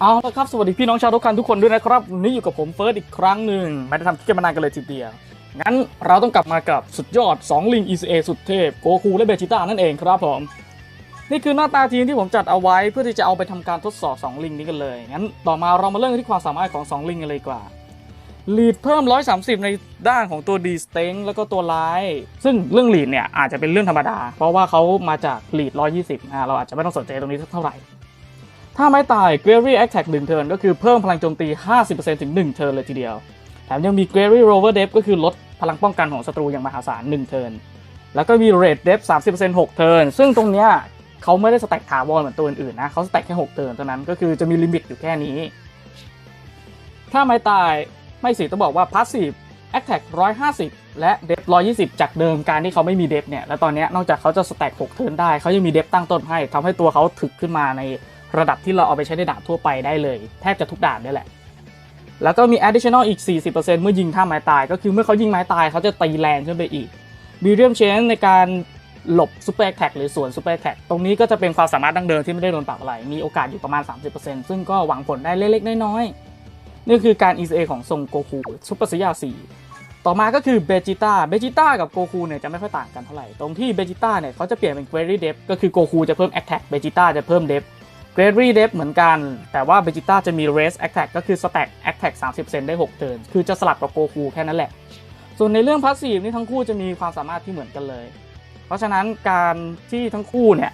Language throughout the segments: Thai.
เอาละครับ สวัสดีพี่น้องชาวทุกคันทุกคนด้วยนะครับนนี้อยู่กับผมเฟิร์สอีกครั้งหนึ่งไม่ได้ทำคลิปมานานกันเลยทีเดียว งั้นเราต้องกลับมากับสุดยอด 2 ลิง ECA สุดเทพ โกคูและเบจิต้านั่นเองครับผม นี่คือหน้าตาทีมที่ผมจัดเอาไว้เพื่อที่จะเอาไปทำการทดสอบ 2 ลิงนี้กันเลย งั้นต่อมาเรามาเริ่มที่ความสามารถของ 2 ลิงกันเลยดีกว่าลีดเพิ่ม 130 ในด้านของตัวดีสเต็งแล้วก็ตัวร้าย ซึ่งเรื่องลีดเนี่ยอาจจะเป็นเรื่องธรรมดา เพราะว่าเขามาจากลีด120อ่าเราอาจจะไม่ต้องสนใจตรงนี้สักเท่าไหร่ ถ้าไม่ตาย g r a v y Attack 1เทิร์นก็คือเพิ่มพลังโจมตี 50%ถึง 1 เทิร์นเลยทีเดียว แถมยังมี g r a v y Rover Depth ก็คือลดพลังป้องกันของศัตรูอย่างมหาศาล 1 เทิร์น แล้วก็มี Rate Depth 30% 6 เทิร์น ซึ่งตรงเนี้ยเขาไม่ได้สแต็กถาวรเหมือนตัวอื่นๆนะเขาสแต็กแค่6เทิร์นเท่านั้นก็คือจะมีลิมิตอยู่แค่นี้ ถ้าไม่ตายไม่สิต้องบอกว่า Passive Attack 150 และ Depth 120 จากเดิมการที่เขาไม่มี Depth เนี่ย แล้วตอนนี้นอกจากเขาจะสแต็ก6เทิร์นได้เขายังมี Depth ตั้งต้นให้ทำให้ตัวเขาถึกขึ้นมาใน ระดับที่เราเอาไปใช้ในดาบทั่วไปได้เลย แทบจะทุกดาบนี่แหละ แล้วก็มี additional อีก 40%เมื่อยิงท่าไม้ตาย ก็คือเมื่อเขายิงไม้ตายเขาจะตีแรงขึ้นไปอีก medium change ในการหลบ super attack หรือสวน super attack ตรงนี้ก็จะเป็นความสามารถดั้งเดิมที่ไม่ได้โดนปรับอะไร มีโอกาสอยู่ประมาณ 30%ซึ่งก็หวังผลได้เล็กๆน้อยๆนี่คือการ ECA ของทรงโกคูซุปเปอร์ซิยา4ต่อมาก็คือเบจิต้าเบจิต้ากับโกคูเนี่ยจะไม่ค่อยต่างกันเท่าไหร่ ตรงที่เบจิต้าเนี่ยเขาจะเปลี่ยนเป็น Great Depth ก็คือโกคูจะเพิ่ม Attack เบจิต้าจะเพิ่ม Depth Great Depth เหมือนกัน แต่ว่าเบจิต้าจะมี Raise Attack ก็คือ Stack Attack 30%ได้6เทิร์นคือจะสลับกับโกคูแค่นั้นแหละ ส่วนในเรื่องพาสซีฟนี่ทั้งคู่จะมีความสามารถที่เหมือนกันเลย เพราะฉะนั้นการที่ทั้งคู่เนี่ย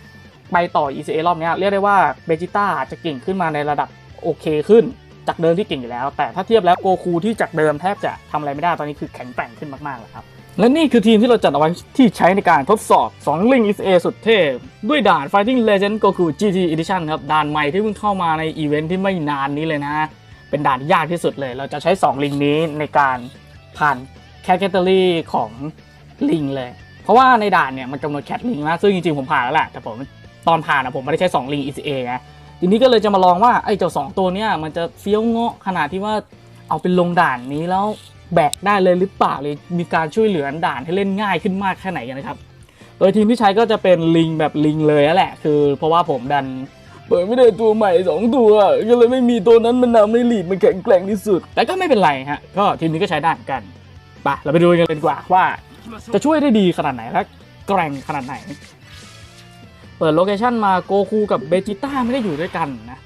ไปต่อ ECA รอบนี้เรียกได้ว่าเบจิต้าจะเก่งขึ้นมาในระดับโอเคขึ้น จากเดิมที่เก่งอยู่แล้ว แต่ถ้าเทียบแล้วโกคูที่จากเดิมแทบจะทำอะไรไม่ได้ตอนนี้คือแข็งแกร่งขึ้นมากๆแล้วครับ และนี่คือทีมที่เราจัดเอาไว้ที่ใช้ในการทดสอบ2ลิง ECA สุดเทพ ด้วยด่าน Fighting Legend Goku GT Edition ครับ ด่านใหม่ที่เพิ่งเข้ามาในอีเวนท์ที่ไม่นานนี้เลยนะ เป็นด่านยากที่สุดเลย เราจะใช้ 2 ลิงนี้ในการผ่านแคตตาลีของลิงเลย เพราะว่าในด่านเนี่ยมันกำหนดแคทลิงนะซึ่งจริงๆผมผ่านแล้วแหละแต่ผมตอนผ่านอะผมไม่ได้ใช้ 2 ลิง ECA ไงทีนี้ก็เลยจะมาลองว่าไอ้เจ้าสองตัวเนี้ยมันจะเฟี้ยวเงาะขนาดที่ว่าเอาเป็นลงด่านนี้แล้ว แบกได้เลยหรือเปล่าเลยมีการช่วยเหลือด่านให้เล่นง่ายขึ้นมากแค่ไหนกันนะครับ โดยทีมที่ใช้ก็จะเป็นลิงแบบลิงเลยแหละ คือ เพราะว่าผมดันเปิดไม่ได้ตัวใหม่สองตัว ก็เลยไม่มีตัวนั้นมันนำให้ลีดมันแข็งแกร่งที่สุด แต่ก็ไม่เป็นไรฮะ ก็ทีมนี้ก็ใช้ได้เหมือนกันไปเราไปดูกันเลยดีกว่าว่า จะช่วยได้ดีขนาดไหนและแกร่งขนาดไหน เปิดโลเคชันมาโกคูกับเบจิต้าไม่ได้อยู่ด้วยกันนะ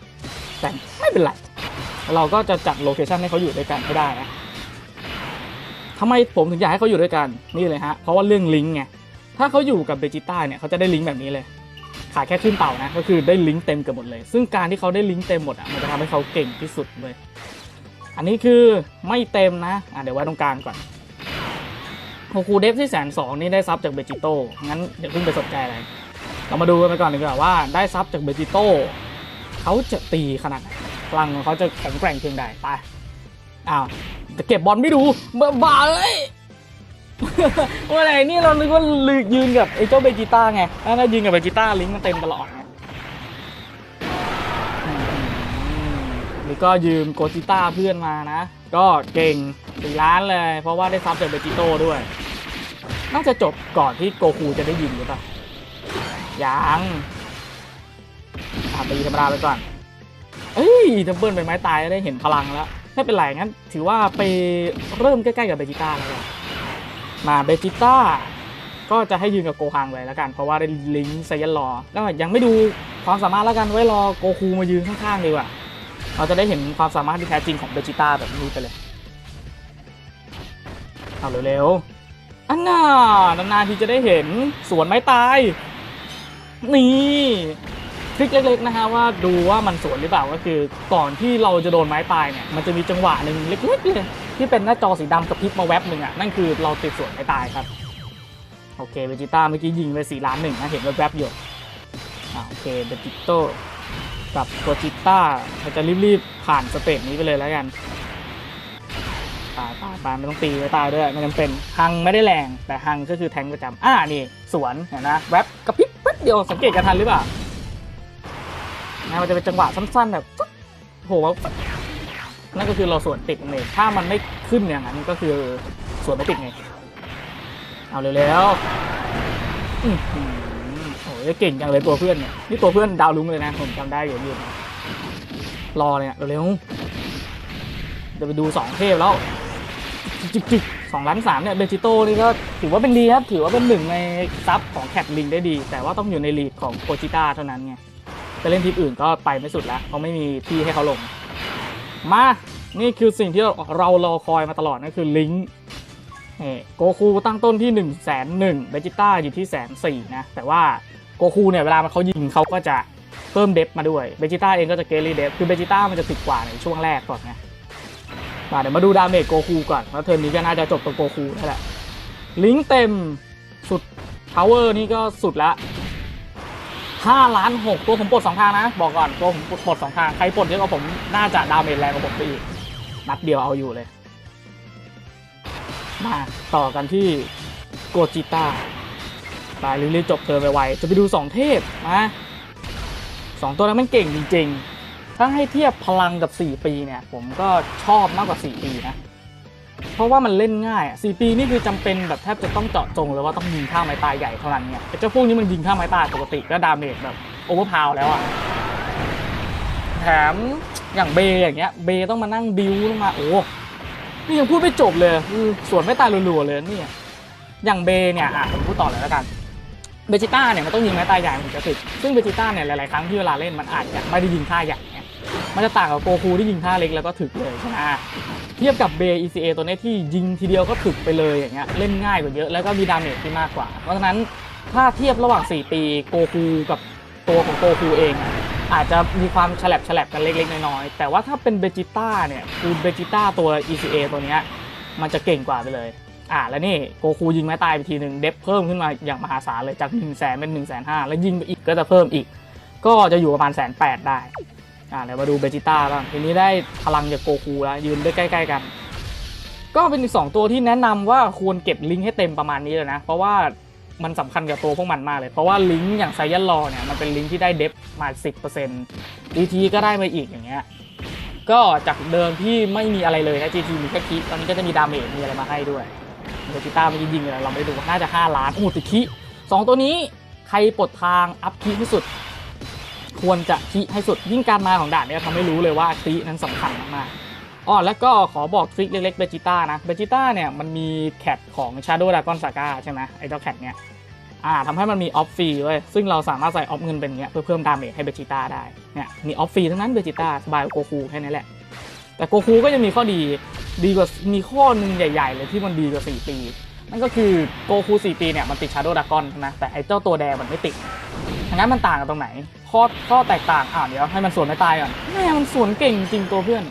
แต่ไม่เป็นไร เราก็จะจัดโลเคชันให้เขาอยู่ด้วยกันให้ได้นะ ทำไมผมถึงอยากให้เขาอยู่ด้วยกันนี่เลยฮะเพราะว่าเรื่องลิงก์ไงถ้าเขาอยู่กับเบจิต้าเนี่ยเขาจะได้ลิงก์แบบนี้เลย ขาดแค่ขึ้นเต่านะก็คือได้ลิงก์เต็มเกือบหมดเลย ซึ่งการที่เขาได้ลิงก์เต็มหมดอะมันจะทำให้เขาเก่งที่สุดเลย อันนี้คือไม่เต็มนะอะเดี๋ยวไว้ตรงกลางก่อนโกคูเดฟที่แสนสองนี่ได้ซับจากเบจิโต้งั้นอย่าเพิ่งไปสนใจอะไรเรามาดูกันไปก่อนดีกว่าว่าได้ซับจากเบจิโต้เขาจะตีขนาดไหนพลังของเขาจะแข็งแกร่งเพียงใดไปอ้าว จะเก็บบอลไม่ดูบ้าบ้าเลยว่าไหนนี่เรานึกว่าลืยืนกับไอ้เจ้าเบจิต้าไงน่ายืนกับเบจิต้าลิงก์มันเต็มตลอดไงอืมนี่ก็ยืมโกจิต้าเพื่อนมานะ ก็เก่งสี่ล้านเลย เพราะว่าได้ซับจากเบจิโต้ด้วยน่าจะจบก่อนที่โกคูจะได้ยินหรือเปล่ายังอะตีธรรมดาไปก่อน เอ้ยดับเบิลไปไม้ตายได้เห็นพลังแล้ว ไม่เป็นไรงั้น ถือว่าไปเริ่มใกล้ๆกับเบจิต้าแล้วกันมาเบจิต้าก็จะให้ยืนกับโกฮังเลยแล้วกัน เพราะว่าได้ลิงไซยันรอแล้วยังไม่ดูความสามารถแล้วกันไว้รอโกคูมายืนข้างๆดีกว่าเราจะได้เห็นความสามารถที่แท้จริงของเบจิต้าแบบนี้ไปเลยเอาเร็วๆอันน่านานๆทีจะได้เห็นสวนไม้ตาย นี่ ทริคเล็กๆนะฮะว่าดูว่ามันสวนหรือเปล่าก็คือ ก่อนที่เราจะโดนไม้ตายเนี่ยมันจะมีจังหวะหนึ่งเล็กๆเลยที่เป็นหน้าจอสีดำกระพริบมาแวบหนึ่งอะนั่นคือเราติดสวนไม้ตายครับโอเคเบจิต้าเมื่อกี้ยิงไปสี่ล้านหนึ่งนะเห็นแวบๆอยู่อ่าโอเคเบจิโต้กับโกจิต้าเราจะรีบๆผ่านสเตจนี้ไปเลยแล้วกันตายตายตายไม่ต้องตีไม่ตายด้วยไม่จำเป็นฮังไม่ได้แรงแต่ฮังก็คือแทงประจำอ่านี่สวนเห็นนะแวบกระพริบแป๊บเดียวสังเกตกันทันหรือเปล่า นะมันจะเป็นจังหวะสั้นๆแบบโผล่านั่นก็คือเราสวนติดเองถ้ามันไม่ขึ้นอย่างนั้นก็คือสวนไม่ติดไงเอาเร็วๆโอ้ยเก่งจังเลยตัวเพื่อนเนี่ยนี่ตัวเพื่อนดาวลุ้งเลยนะผมจำได้อยู่ยืนรอเลยอะเร็วๆเดี๋ยวไปดูสองเทพแล้วจิกจิกสองล้านสามเนี่ยเบจิโต้นี่ก็ถือว่าเป็นดีครับถือว่าเป็นหนึ่งในซับของแคทลิงได้ดี แต่ว่าต้องอยู่ในลีดของโกจิต้าเท่านั้นไง เล่นทีมอื่นก็ไปไม่สุดแล้วเพราะไม่มีที่ให้เขาลง มานี่คือสิ่งที่เรารอคอยมาตลอดนั่นคือลิงก์โกคูตั้งต้นที่1นึ่งแสนหนึ่งเบจิต้าอยู่ที่แสนสี่นะ แต่ว่าโกคูเนี่ยเวลามันเขายิงเขาก็จะเพิ่มเดฟมาด้วยเบจิต้าเองก็จะเกลี่เดฟคือเบจิต้ามันจะติดกว่าในช่วงแรกก่อนไงมาเดี๋ยวมาดูดาเมจโกคูก่อนแล้วเทิร์นนี้ก็น่าจะจบตรงโกคูนั่นแหละลิงก์เต็มสุดพาวเวอร์นี่ก็สุดละ 5ล้าน6ตัวผมปลดสองทางนะ บอกก่อนตัวผมปลดสองทาง ใครปลดเยอะกว่าผมน่าจะดาเมจแรงกว่าผมไปอีก นัดเดียวเอาอยู่เลย มาต่อกันที่โกจิต้าไปรีบๆจบเธอไปไวๆจะไปดูสองเทพมาสองตัวนั้นมันเก่งจริงๆ ถ้าให้เทียบพลังกับ 4 ปีเนี่ย ผมก็ชอบมากกว่า 4 ปีนะ เพราะว่ามันเล่นง่ายอะ4ปีนี่คือจำเป็นแบบแทบจะต้องเจาะจงเลยว่าต้องยิงท่าไม้ตายใหญ่เท่านั้นเนี่ยเจ้าพวกนี้มันยิงท่าไม้ตายปกติก็ดาเมจแบบโอเวอร์พาวแล้วอะแถมอย่างเบย์อย่างเงี้ยเบย์ต้องมานั่งบิวต้องมาโอ้นี่ยังพูดไม่จบเลยสวนไม่ตายรัวๆเลยเนี่ยอย่างเบย์เนี่ยอะผมพูดต่อเลยแล้วกันเบจิต้าเนี่ยมันต้องยิงไม้ตายใหญ่ถึงจะถึกซึ่งเบจิต้าเนี่ยหลายๆครั้งที่เวลาเล่นมันอาจจะไม่ได้ยิงท่าใหญ่ มันจะต่างกับโกคูที่ยิงท่าเล็กแล้วก็ถึกเลยใช่ไหมเทียบกับเบย์ ECA ตัวนี้ที่ยิงทีเดียวก็ถึกไปเลยอย่างเงี้ยเล่นง่ายกว่าเยอะแล้วก็มีดาเมจที่มากกว่า เพราะฉะนั้นถ้าเทียบระหว่าง 4 ปีโกคูกับตัวของโกคูเอง อาจจะมีความฉลับฉลับกันเล็ก ๆ น้อยๆแต่ว่าถ้าเป็นเบจิต้าเนี่ยคือเบจิต้าตัว ECA ตัวนี้มันจะเก่งกว่าไปเลยอ่าแล้วนี่โกคูยิงไม้ตายไปทีหนึ่งเดฟเพิ่มขึ้นมาอย่างมหาศาลเลยจาก1นึ่งแสนเป็น1นึ่งแสนห้าแล้วยิงไปอีกก็จะเพิ่มอีก ก็จะอยู่ประมาณแสนแปดได้ อ่าเดี๋ยวมาดูเบจิต้าบ้างทีนี้ได้พลังจากโกคูแล้วยืนได้ใกล้ ๆ กัน ก็เป็นอีกสองตัวที่แนะนำว่าควรเก็บลิงก์ให้เต็มประมาณนี้เลยนะ เพราะว่ามันสำคัญกับตัวพวกมันมากเลย เพราะว่าลิงก์อย่างไซยันรอเนี่ยมันเป็นลิงก์ที่ได้เดฟมา 10% GT ก็ได้มาอีกอย่างเงี้ยก็จากเดิมที่ไม่มีอะไรเลยนะ GT มีแค่คิตอนนี้ก็จะมีดาเมจมีอะไรมาให้ด้วยเดจิต้ามันยิงเลยเราไม่ดูน่าจะ 5 ล้านโอ้ติคิสองตัวนี้ใครปลดทางอัพคิที่สุด ควรจะคิให้สุดยิ่งการมาของด่านเนี่ยทำให้รู้เลยว่าคินั้นสำคัญมากอ๋อแล้วก็ขอบอกทริคเล็กๆเบจิต้านะเบจิต้าเนี่ยมันมีแคทของ Shadow Dragon Saga ใช่ไหมไอ้เจ้าแคทเนี่ยอ่าทำให้มันมีออฟฟรีเว้ยซึ่งเราสามารถใส่ออฟเงินเป็นเงี้ยเพื่อเพิ่มดาเมจให้เบจิต้าได้เนี่ยมีออฟฟรีทั้งนั้นเบจิต้าสบายกว่าโกคูแค่นี้แหละ แต่โกคูก็ยังมีข้อดีดีกว่ามีข้อหนึ่งใหญ่ ๆ เลยที่มันดีกว่า 4 ปี นั่นก็คือโกคู4ปีเนี่ยมันติดชาร์โดดากอนใช่ไหมแต่ไอ้เจ้าตัวแดงมันไม่ติดงั้นมันต่างกันตรงไหน ข้อข้อแตกต่างอ่าเดี๋ยวให้มันสวนไม่ตายก่อนแม่มันสวนเก่งจริงตัวเพื่อน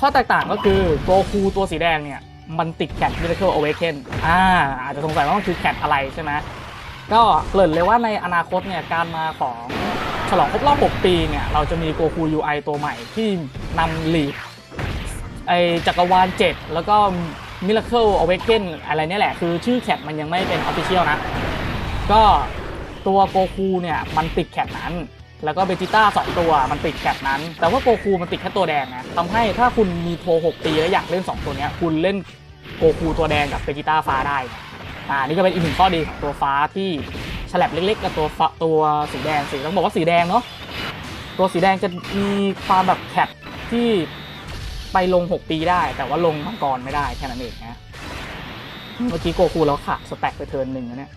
ข้อแตกต่างก็คือโกคูตัวสีแดงเนี่ย มันติดแคท Miracle Awaken อ่าอาจจะสงสัยว่ามันคือแคทอะไรใช่ไหมก็เกริ่นเลยว่าในอนาคตเนี่ยการมาของฉลองครบรอบ 6 ปีเนี่ย เราจะมีโกคู UI ตัวใหม่ที่นำลีดไอจักรวาล 7 แล้วก็ Miracle Awaken อะไรเนี่ยแหละ คือชื่อแคทมันยังไม่เป็น Official นะ ก็ ตัวโกคูเนี่ยมันติดแคทนั้น แล้วก็เบจิต้าสองตัวมันติดแคปนั้น แต่ว่าโกคูมันติดแค่ตัวแดงนะทำให้ถ้าคุณมีโทร6ปีแล้วอยากเล่น 2 ตัวเนี้ยคุณเล่นโกคูตัวแดงกับเบจิต้าฟ้าได้อ่านี่ก็เป็นอีกหนึ่งข้อดีของตัวฟ้าที่ฉลับเล็กๆกับตัวฟ้าตัวสีแดงสีต้องบอกว่าสีแดงเนาะตัวสีแดงจะมีความแบบแคปที่ไปลง 6 ปีได้ แต่ว่าลงมังกรไม่ได้แค่นั้นเองนะ เมื่อกี้โกคูเราขาดสแต็กไปเทิร์นหนึ่งนะเนี่ย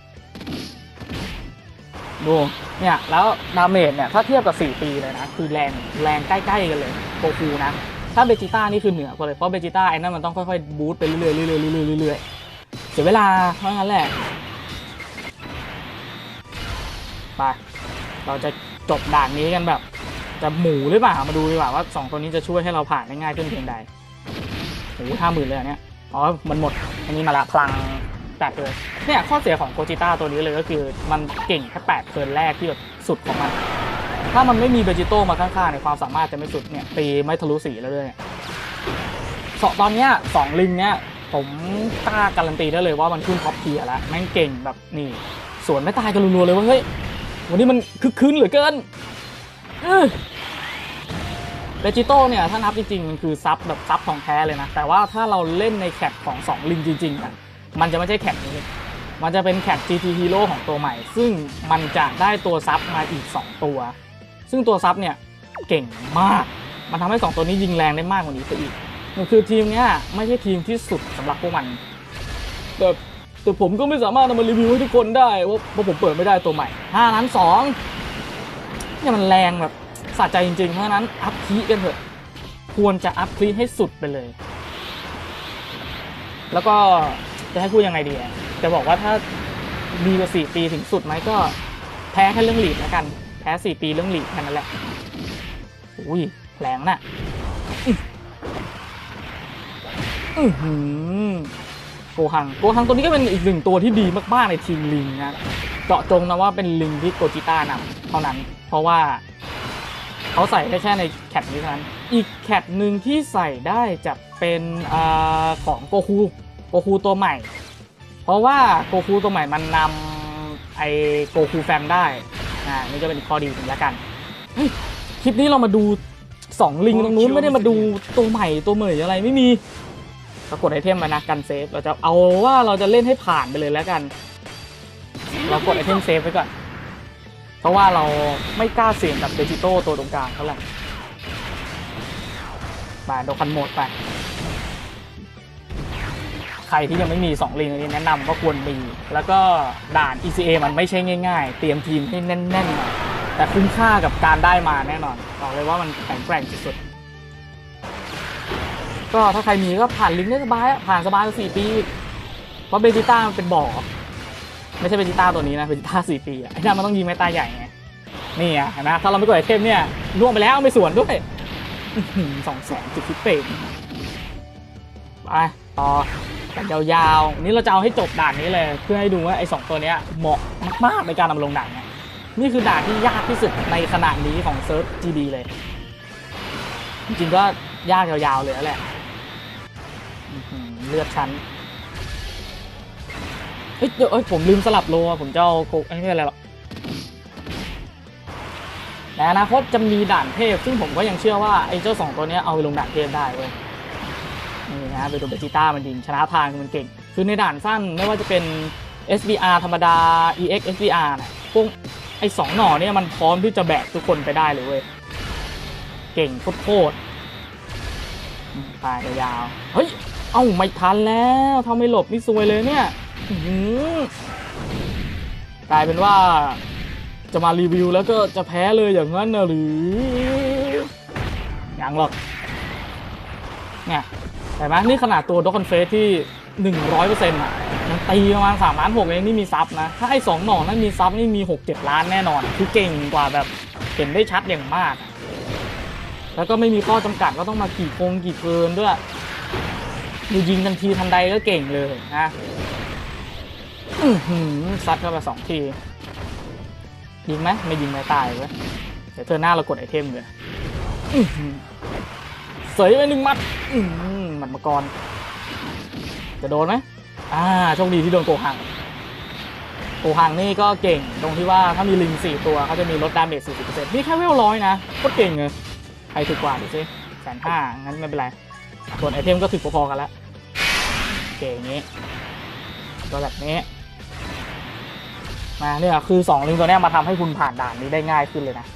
ดู เนี่ย แล้วดาเมจเนี่ย ถ้าเทียบกับ 4 ปีเลยนะ คือแรงแรงใกล้ๆกันเลยโกคูนะ ถ้าเบจิต้านี่คือเหนือกว่าเลย เพราะเบจิต้าไอ้นั่นมันต้องค่อยๆ บูสต์ไปเรื่อยๆเรื่อยๆเรื่อยๆเรื่อยๆเสียเวลาเพราะงั้นแหละ ไป เราจะจบด่านนี้กันแบบ จะหมูหรือเปล่า มาดูดีกว่าว่า 2 ตัวนี้จะช่วยให้เราผ่านได้ง่ายขึ้นเพียงใดโอ้ห้าหมื่นเลยเนี่ย อ๋อ มันหมด อันนี้มาละพลัง แตกเลยเนี่ยข้อเสียของโกจิต้าตัวนี้เลยก็คือมันเก่งแค่แปดเทิร์นแรกที่แบบสุดของมัน ถ้ามันไม่มีเบจิโต้มาข้างๆในความสามารถจะไม่สุดเนี่ยตีไม่ทะลุสีแล้วด้วยสอตอนเนี้ยสองลิงเนี้ยผมกล้าการันตีได้เลยว่ามันขึ้นท็อปเทียร์แล้วแม่งเก่งแบบนี่สวนไม่ตายกันรัวๆเลยว่าเฮ้ยวันนี้มันคึกคืนเหลือเกินเบจิโต้เนี่ยถ้านับจริงๆมันคือซับแบบซับของแท้เลยนะ แต่ว่าถ้าเราเล่นในแคปของสองลิงจริงๆอะ มันจะไม่ใช่แคปนี้ มันจะเป็นแคป GT Hero ของตัวใหม่ ซึ่งมันจะได้ตัวซับมาอีก 2 ตัว ซึ่งตัวซับเนี่ยเก่งมาก มันทำให้สองตัวนี้ยิงแรงได้มากกว่านี้ไปอีกมันคือทีมเนี้ยไม่ใช่ทีมที่สุดสำหรับพวกมัน แต่แต่ผมก็ไม่สามารถนำมารีวิวให้ทุกคนได้ว่าเพราะผมเปิดไม่ได้ตัวใหม่5ล้าน2เนี่ยมันแรงแบบสะใจจริงๆ เพราะนั้นอัพคีกันเถอะ ควรจะอัพคีให้สุดไปเลย แล้วก็ จะให้พูดยังไงดีอะจะบอกว่าถ้าดีกว่า4ปีถึงสุดไหมก็แพ้แค่เรื่องหลีดแล้วกัน แพ้4ปีเรื่องหลีดแค่นั้นแหละอุ้ยแรงน่ะอือหือโกหัง โกหังตัวนี้ก็เป็นอีกหนึ่งตัวที่ดีมากๆในทีมลิงนะเจาะจงนะว่าเป็นลิงที่โกจิต้านำเท่านั้น เพราะว่าเขาใส่ได้แค่ในแคทนี้เท่านั้น อีกแคทหนึ่งที่ใส่ได้จะเป็นอของโกคู คูตัวใหม่ เพราะว่าโกคูตัวใหม่มันนำไอโกคูแฟมได้ อ่า นี่ก็เป็นข้อดีหนึ่งแล้วกันเฮ้ยคลิปนี้เรามาดูสองลิงตรงนู้นไม่ได้มาดูตัวใหม่ตัวเหมยอะไรไม่มีก็กดไอเทมมานะกันเซฟ เราจะเอาว่าเราจะเล่นให้ผ่านไปเลยแล้วกัน เรากดไอเทมเซฟไว้ก่อน เพราะว่าเราไม่กล้าเสี่ยงกับเดจิโต้ตัวตรงกลางเท่าไหร่มาโดคันโหมดไปใค รที่ยังไม่มี 2 ลิงอันนี้แนะนำว่าควรมี แล้วก็ด่าน ECA มันไม่ใช่ง่าย ๆ เตรียมทีมให้แน่นๆหน่อยแต่คุ้มค่ากับการได้มาแน่นอนบอกเลยว่ามันแข็งแกร่งสุดๆก็ถ้าใครมีก็ผ่านลิงได้สบายผ่านสบายสี่ปี เพราะเบจิต้ามันเป็นบ่อ ไม่ใช่เบจิต้าตัวนี้นะเบจิต้าสี่ปีอะไอ้นั่นมันต้องยิงไม้ตายใหญ่ไงนี่อะเห็นไหมถ้าเราไม่กดไอเทมเนี่ยล่วงไปแล้วไม่สวนด้วยสองแสนจุดฟิปเป่งไปต่อ ยาวๆ นี่เราจะเอาให้จบด่านนี้เลย เพื่อให้ดูว่าไอ้สองตัวเนี้ยเหมาะมากๆในการนำลงด่านเนี่ยนี่คือด่านที่ยากที่สุดในขณะนี้ของเซิร์ฟ GB เลย จริงๆก็ยากยาวๆเลยแหละเลือดชั้นเฮ้ยเดี๋ยวเอ้ยผมลืมสลับโลผมจะเอาโกไอ้ไม่เป็นไรหรอกในอนาคตจะมีด่านเทพ ซึ่งผมก็ยังเชื่อว่าไอ้เจ้าสองตัวนี้เอาไปลงด่านเทพได้เว้ย นี่นะไปดูเบจิต้ามันยิงชนะทางคือมันเก่ง คือในด่านสั้นไม่ว่าจะเป็น SBR ธรรมดา EX SBR นี่พวกไอ้สองหน่อเนี่ยมันพร้อมที่จะแบกทุกคนไปได้เลยเว้ย เก่งโคตรๆอืมไปยาวเฮ้ย เอ้าไม่ทันแล้วถ้าไม่หลบนี่ซวยเลยเนี่ยกลายเป็นว่าจะมารีวิวแล้วก็จะแพ้เลยอย่างนั้นนะหรือยังหรอก เนี่ยเห็นไหมนี่ขนาดตัวด็อกคอนเฟสที่100%อะยังตีประมาณ3ล้าน6เองนี่มีซับนะ ถ้าไอ้สองหน่อนั้นมีซับนี่มี6 7ล้านแน่นอน คือเก่งกว่าแบบเห็นได้ชัดอย่างมาก แล้วก็ไม่มีข้อจำกัดว่าต้องมากี่โกงกี่เกินด้วยดูยิงทันทีทันใดก็เก่งเลยนะซัดเข้าไปสองทียิงไหมไม่ยิงไม่ตายเว้ยเดี๋ยวเธอหน้าเรากดไอเทมเลย เสยไปหนึ่งมัดมหมัดมังกร จะโดนไหมอ่าโชคดีที่โดนโกหังโกหังนี่ก็เก่งตรงที่ว่าถ้ามีลิงสี่ตัวเขาจะมีลดดาเมจ40%นี่แค่เวลร้อยนะก็เก่งเลยใครถูกกว่าดูสิแสนห้างั้นไม่เป็นไร ส่วนไอเทมก็ถึกพอๆกันแล้วเก่งอย่างนี้ก็แบบนี้มาเนี่ยคือสองลิงตัวนี้มาทำให้คุณผ่านด่านนี้ได้ง่ายขึ้นเลยนะ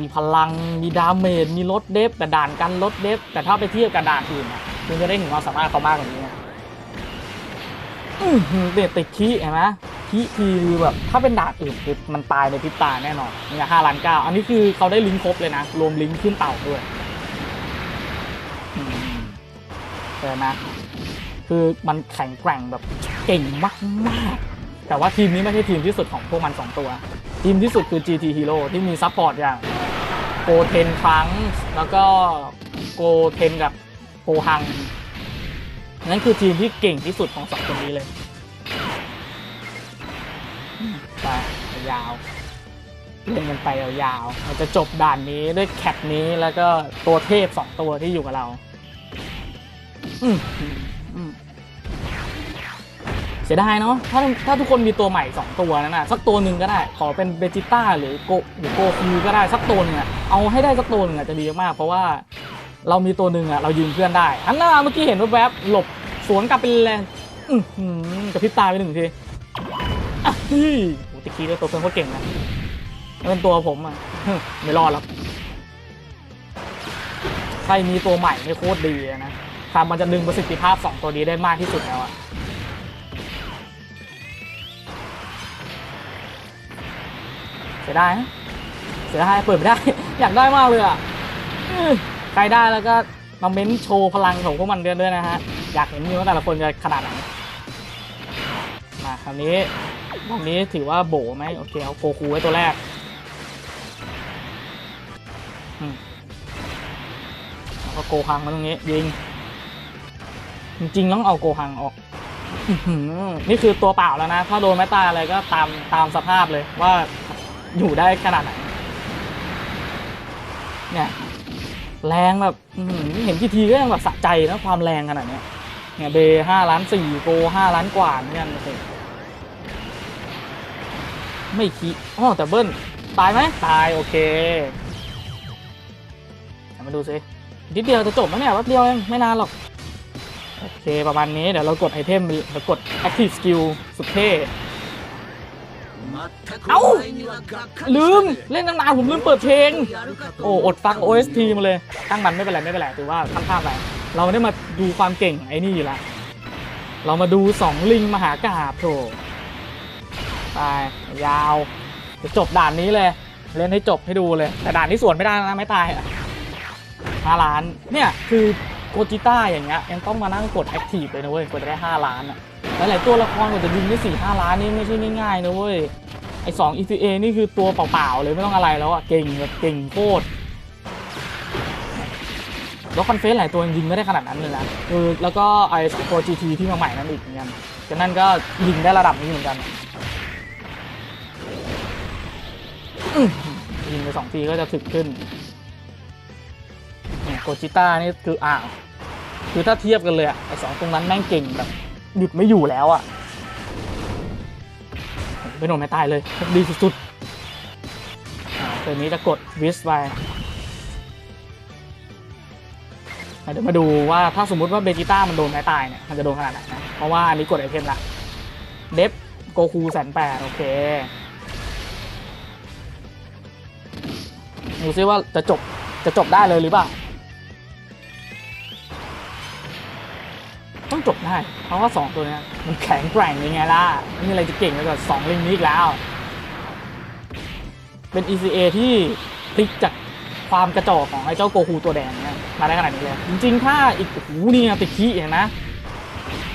มีพลังมีดาเมจมีลดเดฟแต่ด่านกันลดเดฟแต่ถ้าไปเทียบกับด่านอื่นคุณจะได้เห็นความสามารถเขามากกว่านี้นะอื้อหือเด็ดติดขี้เห็นไหมขี้คือแบบถ้าเป็นด่านอื่นคือมันตายในพริบตาแน่นอนเนี่ยห้าล้านเก้าอันนี้คือเขาได้ลิงก์ครบเลยนะ รวมลิงก์ขึ้นเต่าด้วยเห็นไหมคือมันแข็งแกร่งแบบเก่งมากๆแต่ว่าทีมนี้ไม่ใช่ทีมที่สุดของพวกมันสองตัว ทีมที่สุดคือ GT Hero ที่มีซัพพอร์ตอย่าง โกเทนครั้งแล้วก็โกเทนกับโกฮัง นั่นคือทีมที่เก่งที่สุดของสองคนนี้เลยไปยาวเล่นกันไปยาวๆเราจะจบด่านนี้ด้วยแคปนี้แล้วก็ตัวเทพสองตัวที่อยู่กับเรา อืมอืม เสียดายเนาะถ้าถ้าทุกคนมีตัวใหม่ 2 ตัวนั่นน่ะสักตัวหนึ่งก็ได้ ขอเป็นเบจิต้าหรือโกหรือโกคูก็ได้สักตัวหนึงอะเอาให้ได้สักตัวหนึงอะจะดีมาก เพราะว่าเรามีตัวหนึ่งอะเรายืมเพื่อนได้อันน่าเมื่อกี้เห็นแวบๆหลบสวนกลับไปแรงอื้อหือกระพิบตาไปหนึ่งทีอะเฮ้ยโอ้ตะกี้ได้ตัวเพื่อนโคตรเก่งนะเป็นตัวผมอะไม่รอดหรอกใครมีตัวใหม่ไม่โคตรดีนะครับมันจะดึงประสิทธิภาพสองตัวนี้ได้มากที่สุดแล้วอะ เสียดายนะเสียดายเปิดไม่ได้ อยากได้มากเลยอะใครได้แล้วก็มาเม้นโชว์พลังของพวกมันด้วยนะฮะ อยากเห็นมีว่าแต่ละคนจะขนาดไหนมาคราวนี้รอบนี้ถือว่าโบไหมโอเคเอาโกคูไว้ตัวแรกอืมแล้วก็โกฮังมาตรงนี้ยิง จริงๆต้องเอาโกฮังออกนี่คือตัวเปล่าแล้วนะ ถ้าโดนแม่ตายอะไรก็ตามตามสภาพเลยว่า อยู่ได้ขนาดไหน เนี่ยแรงแบบเห็นกี่ทีก็ยังแบบสะใจนะความแรงขนาดเนี้ยเนี่ยเบห้าล้านสี่โกห้าล้านกว่าเนี่ยโอ้โหไม่คิดอ๋อแต่เบิ้ลตายไหมตายโอเคเอามาดูสินิดเดียวจะจบแล้วเนี่ยแป๊บเดียวเองไม่นานหรอก โอเคประมาณนี้เดี๋ยวเรากดไอเทมเรากด active skill สุดเท่ เอ้าลืมเล่นตั้งนานผมลืมเปิดเพลง โอ้อดฟัง OST มาเลยตั้งมันไม่เป็นไรไม่เป็นไรถือว่าข้ามๆไปเราได้มาดูความเก่งไอ้นี่อยู่ล้วเรามาดูสองลิงมหากาบโถไปยาวจะจบด่านนี้เลย เล่นให้จบให้ดูเลย แต่ด่านที่สวนไม่ได้นะไม่ตายอะห้าล้านเนี่ยคือ กจิต้าอย่างเงี้ยยังต้องมานั่งกด Active เลยนะเว้ยกว่าจะได้ห้าล้านอะหลายๆตัวละครกว่าจะยิงได้สี่ห้าล้านนี่ไม่ใช่ง่ายๆนะเว้ยไอ้สอง ECA นี่คือตัวเปล่าๆเลยไม่ต้องอะไรแล้วอะเก่งแบบเก่งโคตรแล้วคอนเฟสหลายตัวยิงไม่ได้ขนาดนั้นเลยนะเออแล้วก็ไอ้ตัว GT ที่มาใหม่นั้นอีกเหมือนกันแต่นั่นก็ยิงได้ระดับนี้เหมือนกันยิงไปสองทีก็จะถึกขึ้นเนี่ยโกจิต้านี่คืออ้าว คือถ้าเทียบกันเลยอะไอสองตรงนั้นแม่งเก่งแบบหยุดไม่อยู่แล้วอะเป็นหนุ่มไม่ตายเลยดีสุดๆตัวนี้จะกดวิสไปเดี๋ยวมาดูว่าถ้าสมมุติว่าเบจิต้ามันโดนไม้ตายเนี่ยมันจะโดนขนาดไหนนะ เพราะว่าอันนี้กดไอเทมละ เดฟโกคูแสนแปดโอเคดูซิว่าจะจบจะจบได้เลยหรือเปล่า จบได้ เพราะว่าสองตัวนี้มันแข็งแกร่งยังไงล่ะไม่มีอะไรจะเก่งไปกว่าสองลิงนี้อีกแล้ว เป็น ECA ที่พลิกจากความกระจอกของไอ้เจ้าโกคูตัวแดงเนี่ยมาได้ขนาดนี้เลย จริงๆ ถ้าอีกโอ้โหนี่ไงติดขี้เห็นไหม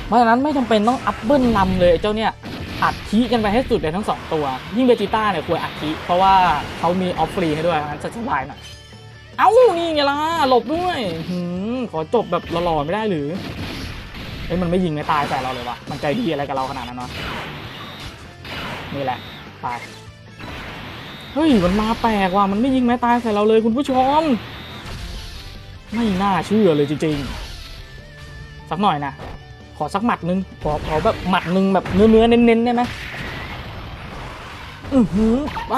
เพราะฉะนั้นไม่จำเป็นต้องอัพเบิลนำเลยเจ้าเนี่ยอัดขี้กันไปให้สุดเลยทั้งสองตัว ยิ่งเบจิต้าเนี่ยควรอัดขี้เพราะว่าเขามีออฟฟรีให้ด้วยงั้นจะสบายหน่อยเอ้านี่ไงล่ะหลบด้วยหืมขอจบแบบหล่อๆไม่ได้หรือ เอ้ยมันไม่ยิงไม่ตายใส่เราเลยวะมันใจดีอะไรกับเราขนาดนั้นวะนี่แหละตายเฮ้ยมันมาแปลกว่ะมันไม่ยิงไม่ตายใส่เราเลยคุณผู้ชม ไม่น่าเชื่อเลยจริงๆ สักหน่อยนะขอสักหมัดนึงขอขอแบบหมัดนึงแบบเนื้อเนื้อเน้นๆได้ไหมอือหือไป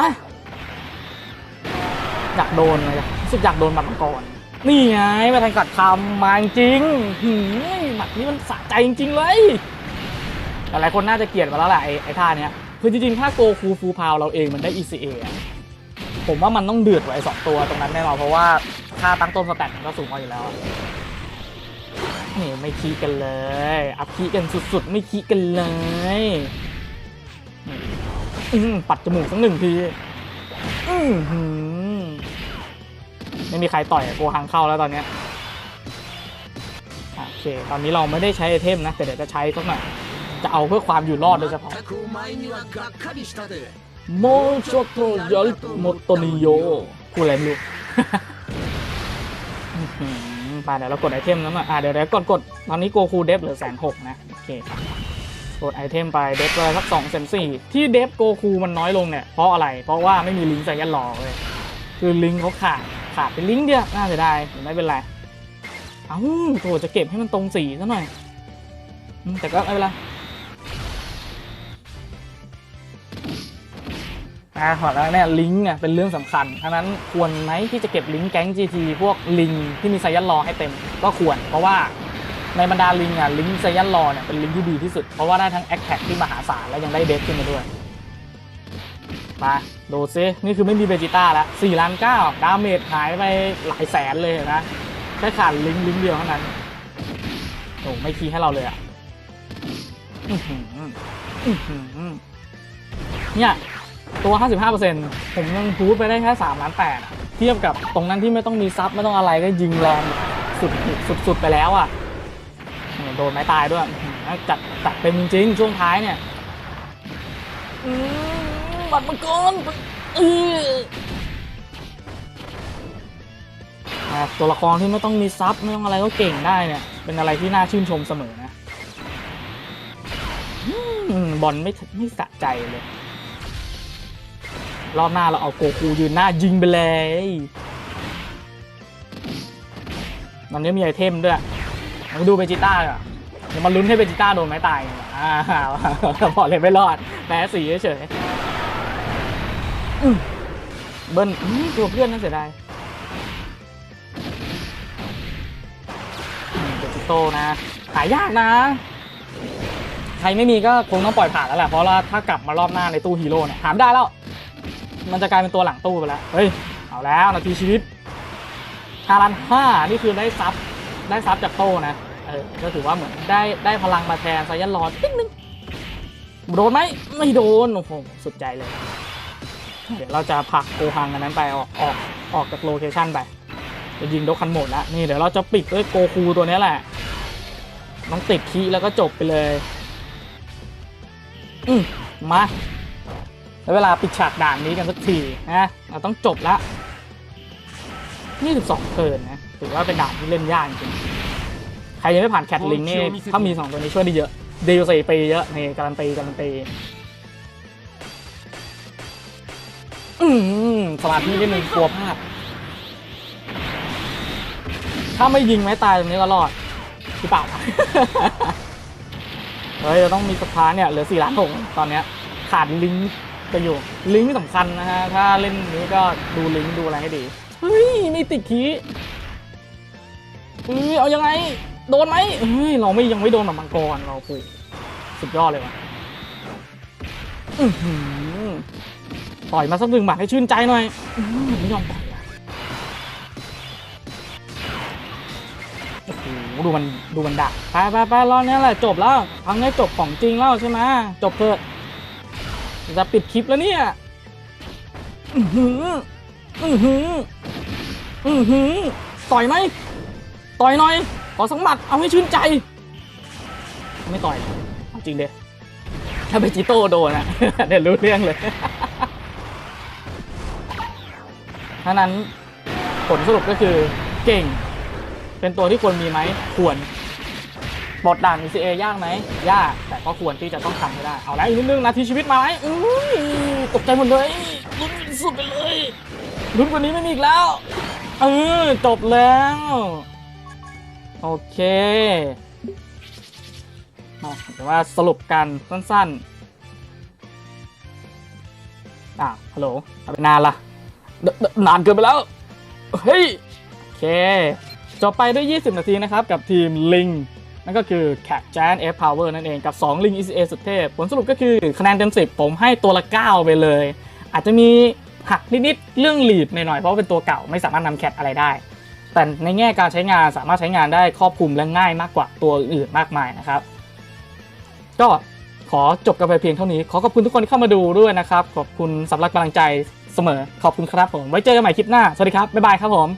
อยากโดนเลยรู้สึกอยากโดนหมัดมังกร นี่ไงมาทางกัดคำมาจริงหืมหมัดนี้มันสะใจจริง ๆ เลยหลายคนน่าจะเกลียดมาแล้วแหละไอ้ไอ้ท่าเนี้ยคือจริงๆ ถ้าโกคูฟูพาวเราเองมันได้ ECA ผมว่ามันต้องเดือดกว่าไอ้สองตัวตรงนั้นแน่นอนเพราะว่าค่าตั้งต้นสแตทมันก็สูงกว่าอยู่แล้วนี่ไม่คีกันเลยอัพคีกันสุดๆ ไม่คีกันเลยอื้อปัดจมูกสักหนึ่งที อือหือ ไม่มีใครต่อยโกหังเข้าแล้วตอนเนี้ยอะโอเคตอนนี้เราไม่ได้ใช้ไอเทมนะ แต่เดี๋ยวจะใช้สักหน่อยจะเอาเพื่อความอยู่รอดโดยเฉพาะโมโชโตยอริโมโตนิโยกูดอะไรไม่รู้อื้อหือไปเดี๋ยวเรากดไอเทมนั้นหน่อยอะเดี๋ยวเดี๋ยวกดกดตอนนี้โกคูเดฟเหลือแสนหกนะโอเคกดไอเทมไปเดฟไปสักสองแสนสี่ที่เดฟโกคูมันน้อยลงเนี่ยเพราะอะไรเพราะว่าไม่มีลิงก์ใส่ยันหลอกเลย คือลิงก์เขาขาด ขาดเป็นลิงก์เดียวน่าเสียดายแต่ไม่เป็นไรเอ้าโถจะเก็บให้มันตรงสีซะหน่อยแต่ก็ไม่เป็นไรอ่าขอแล้วเนี่ยลิงก์เนี่ยเป็นเรื่องสำคัญฉะนั้นควรไหมที่จะเก็บลิงก์แก๊ง GT พวกลิงที่มีไซยันรอให้เต็มก็ควร เพราะว่าในบรรดาลิงอะลิงก์ไซยันรอเนี่ยเป็นลิงก์ที่ดีที่สุด เพราะว่าได้ทั้งแอคแท็กที่มหาศาลแล้วยังได้เดฟขึ้นมาด้วย มาดูซินี่คือไม่มีเบจิต้าแล้ว4ล้าน9ดาเมจหายไปหลายแสนเลยนะแค่ขาดลิงก์ลิงก์เดียวเท่านั้นโอ้ไม่คีให้เราเลยอะอื้อหืออื้อหือเนี่ยตัว 55%ผมยังพูดไปได้แค่3ล้าน8เทียบกับตรงนั้นที่ไม่ต้องมีซับไม่ต้องอะไรก็ยิงแรงสุดสุดสุดไปแล้วอะโดนไม้ตายด้วยจัดจัดเป็นจริงช่วงท้ายเนี่ย บัตรมังกรเอออ่ตัวละครที่ไม่ต้องมีซับไม่ต้องอะไรก็เก่งได้เนี่ย เป็นอะไรที่น่าชื่นชมเสมอนะอบอลไม่ไม่สะใจเลย รอบหน้าเราเอาโกคูยืนหน้ายิงไปเลยตอนนี้มีไอเทมด้วยมาดูเบจิต้าอะเดี๋ยวมาลุ้นให้เบจิต้าโดนไม้ตายอ่าบอเลยไม่รอดแพ้สีเฉย เบิ้ลตัวเพื่อนน่าเสียดายเบจิโตนะหายากนะ ใครไม่มีก็คงต้องปล่อยผ่านแล้วแหละ เพราะว่าถ้ากลับมารอบหน้าในตู้ฮีโร่เนี่ยหามได้แล้ว มันจะกลายเป็นตัวหลังตู้ไปแล้ว เฮ้ย เอาแล้วนาทีชีวิต5ล้านห้านี่คือได้ซับได้ซับจากโต้นะ เออ ก็ถือว่าเหมือนได้ได้พลังมาแทนไซยันรอดนิดนึง โดนไหมไม่โดน โอ้โห สุดใจเลย เดี๋ยวเราจะผลักโกฮังอันนั้นไปออกออกออกจากโลเคชั่นไปจะยิงโดคันหมดแล้วนี่เดี๋ยวเราจะปิดด้วยโกคูตัวนี้แหละต้องติดคีแล้วก็จบไปเลยอืมมาแล้วเวลาปิดฉากด่านนี้กันสักทีนะเราต้องจบละ22เกินนะถือว่าเป็นด่านที่เล่นยากจริงใครยังไม่ผ่านแคทลิงนี่ถ้ามี 2 ตัวนี้ช่วยได้เยอะเดลสี่ปีเยอะนี่การันตีการันตี อืมสมาธินิดนึงกลัวพลาด ถ้าไม่ยิงไม่ตายตรงนี้ก็รอดหรือเปล่า เฮ้ย เราต้องมีสถานเนี่ย เหลือ4ล้านหกตอนเนี้ย ขาดลิงก์ไปอยู่ ลิงก์สำคัญนะฮะ ถ้าเล่นนี้ก็ดูลิงก์ดูอะไรให้ดี เฮ้ย ไมีติดคีย์เฮ้ยเอายังไง โดนไหมเฮ้ย เราไม่ยังไม่โดนแบบมังกรเราปูสุดยอดเลยว่ะอือหือ ต่อยมาสักหนึ่งหมัดให้ชื่นใจหน่อยไม่ยอมต่อยโอ้โหดูมันดูมันดักไปไปไปรอบนี้แหละจบแล้วครั้งนี้จบของจริงแล้วใช่ไหมจบเถอะจะปิดคลิปแล้วเนี่ยอือหืออือหืออือหือต่อยไหมต่อยหน่อยขอสังหมัดเอาให้ชื่นใจ ไม่ต่อยจริงเด้ถ้าไปจิโต้โดนอะเดี๋ยวรู้เรื่องเลย ถ้านั้นผลสรุปก็คือเก่ง เป็นตัวที่ควรมีไหมควรบทด่าน ECA ยากไหมยาก แต่ก็ควรที่จะต้องทำให้ได้ เอาแล้วอีกนิดนึงนาทีชีวิตมาไหมอุ้ยตกใจหมดเลยลุ้นสุดไปเลยลุ้นกว่านี้ไม่มีอีกแล้วเออจบแล้ว โอเคมาเดี๋ยวว่าสรุปกันสั้นๆอะฮัลโหลเอาไปนานละ นานเกินไปแล้ว เฮ้ย โอเค จบไปด้วย 20 นาทีนะครับ กับทีมลิง นั่นก็คือ Cat Giant F Power นั่นเอง กับ 2 ลิง ECA สุดเทพ ผลสรุปก็คือคะแนนเต็ม 10 ผมให้ตัวละ 9 ไปเลย อาจจะมีหักนิดๆเรื่องหลีดหน่อยๆ เพราะเป็นตัวเก่าไม่สามารถนำแคทอะไรได้ แต่ในแง่การใช้งานสามารถใช้งานได้ครอบคลุมและง่ายมากกว่าตัวอื่นมากมายนะครับ ก็ขอจบกันไปเพียงเท่านี้ ขอขอบคุณทุกคนที่เข้ามาดูด้วยนะครับ ขอบคุณสำหรับกำลังใจ เสมอขอบคุณครับผม ไว้เจอกันใหม่คลิปหน้า สวัสดีครับ บ๊ายบายครับผม